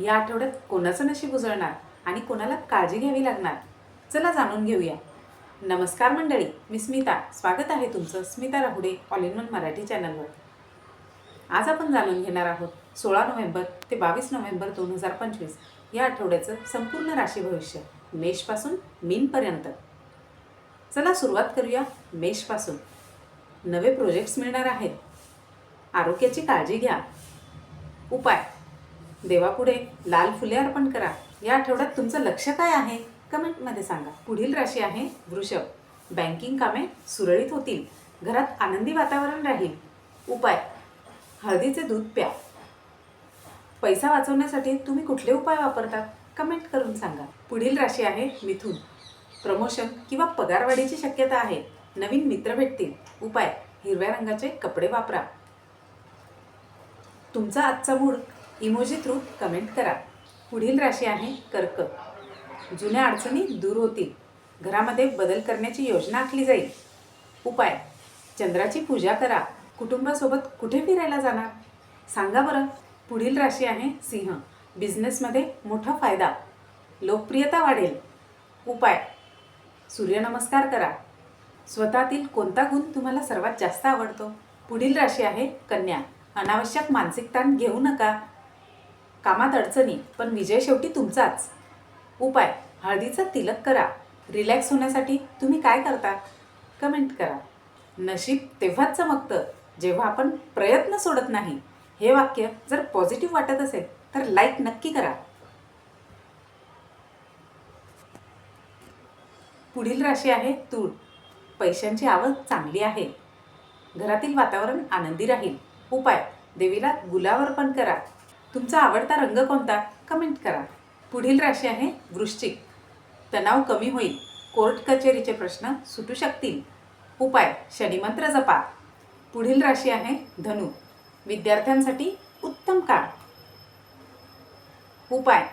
या आठवड्यात कोणाचं नशीब उजळणार आणि कोणाला काळजी घ्यावी लागणार? चला जाणून घेऊया. नमस्कार मंडळी मी स्मिता. स्वागत आहे तुमचं Smita Rahude all in one Marathi चॅनलवर. आज आपण जाणून घेणार आहोत सोळा नोव्हेंबर ते बावीस नोव्हेंबर दोन हजार पंचवीस या आठवड्याचं संपूर्ण राशी भविष्य मेषपासून मीनपर्यंत. चला सुरुवात करूया मेषपासून. नवे प्रोजेक्ट्स मिळणार आहेत. आरोग्याची काळजी घ्या. उपाय. देवापुढे लाल फुले अर्पण करा. या आठवड्यात तुमचं लक्ष काय आहे? कमेंटमध्ये सांगा. पुढील राशी आहे वृषभ. बँकिंग कामे सुरळीत होतील. घरात आनंदी वातावरण राहील. उपाय. हळदीचे दूध प्या. पैसा वाचवण्यासाठी तुम्ही कुठले उपाय वापरतात कमेंट करून सांगा. पुढील राशी आहे मिथून. प्रमोशन किंवा पगारवाढीची शक्यता आहे. नवीन मित्र भेटतील. उपाय. हिरव्या रंगाचे कपडे वापरा. तुमचा आजचा मूड इमोजी थ्रू कमेंट करा. पुढील राशी आहे कर्क. जुन्या अडचणी दूर होतील. घरामध्ये बदल करण्याची योजना आखली जाईल. उपाय. चंद्राची पूजा करा. कुटुंबासोबत कुठे फिरायला जाणार? सांगा बरं. पुढील राशी आहे सिंह. बिझनेसमध्ये मोठा फायदा. लोकप्रियता वाढेल. उपाय. सूर्यनमस्कार करा. स्वतःतील कोणता गुण तुम्हाला सर्वात जास्त आवडतो? पुढील राशी आहे कन्या. अनावश्यक मानसिक ताण घेऊ नका. कामात अडचणी पण विजय शेवटी तुमचाच. उपाय हळदीचा तिलक करा. रिलॅक्स होण्यासाठी तुम्ही काय करता? कमेंट करा. नशीब तेव्हाच चमकतं जेव्हा आपण प्रयत्न सोडत नाही. हे वाक्य जर पॉझिटिव्ह वाटत असेल तर लाईक नक्की करा. पुढील राशी आहे तूळ पैशांची आवक चांगली आहे. घरातील वातावरण आनंदी राहील. उपाय देवीला गुलाब पण करा. तुमचा आवडता रंग कोणता? कमेंट करा. पुढील राशी आहे वृश्चिक. तणाव कमी होईल. कोर्ट कचेरीचे प्रश्न सुटू शकतील. उपाय शनिमंत्र जपा. पुढील राशी आहे धनु. विद्यार्थ्यांसाठी उत्तम काळ. उपाय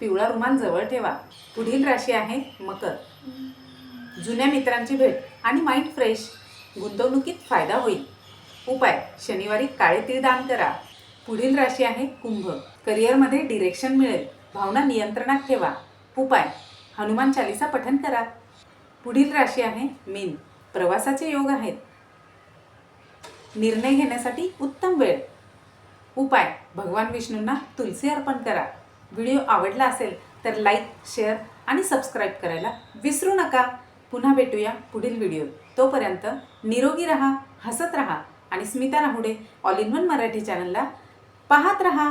पिवळा रुमाल जवळ ठेवा. पुढील राशी आहे मकर. जुन्या मित्रांची भेट आणि माइंड फ्रेश गुंतवणुकीत फायदा होईल. उपाय शनिवारी काळे तीळ दान करा. पुढील राशी आहे कुंभ. करिअरमध्ये डिरेक्शन मिळेल. भावना नियंत्रणात ठेवा. उपाय. हनुमान चालिसा पठन करा. पुढील राशी आहे मीन. प्रवासाचे योग आहेत. निर्णय घेण्यासाठी उत्तम वेळ. उपाय. भगवान विष्णूंना तुलसी अर्पण करा. व्हिडिओ आवडला असेल तर लाईक शेअर आणि सबस्क्राईब करायला विसरू नका. पुन्हा भेटूया पुढील व्हिडिओ तोपर्यंत निरोगी रहा हसत रहा आणि Smita Rahude all in one Marathi चॅनलला पाहत रहा.